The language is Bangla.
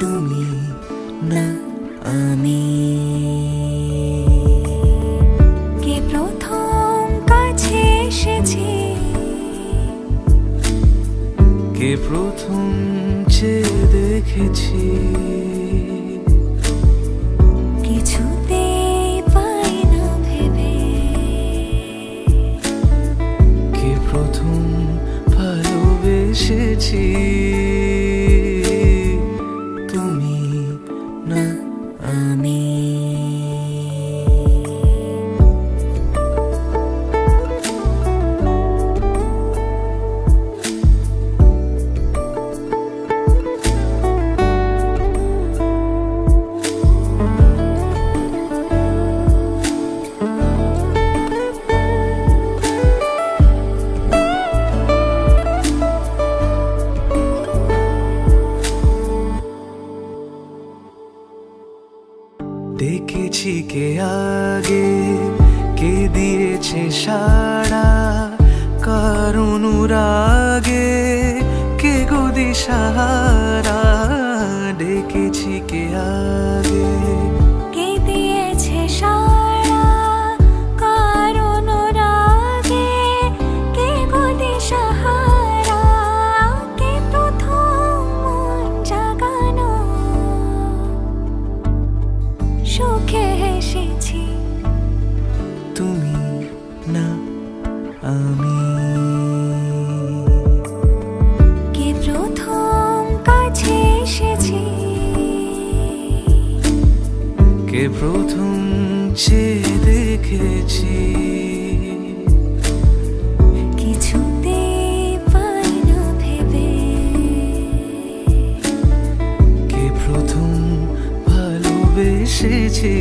তুমি না আমি। কে প্রথম কাছে এসেছে? কে প্রথম চেয়ে দেখেছে? কিছুতে পাই না ভেবে। কে প্রথম ভালোবেসেছি? দেখেছি কে আগে কে দিয়েছে সারা কারণ রাগে কে গদি সাহারা ডেকেছি কে আগে। কে প্রথম যে দেখেছি। কিছুতে পাই না ভেবে। কে প্রথম ভালোবেসেছে?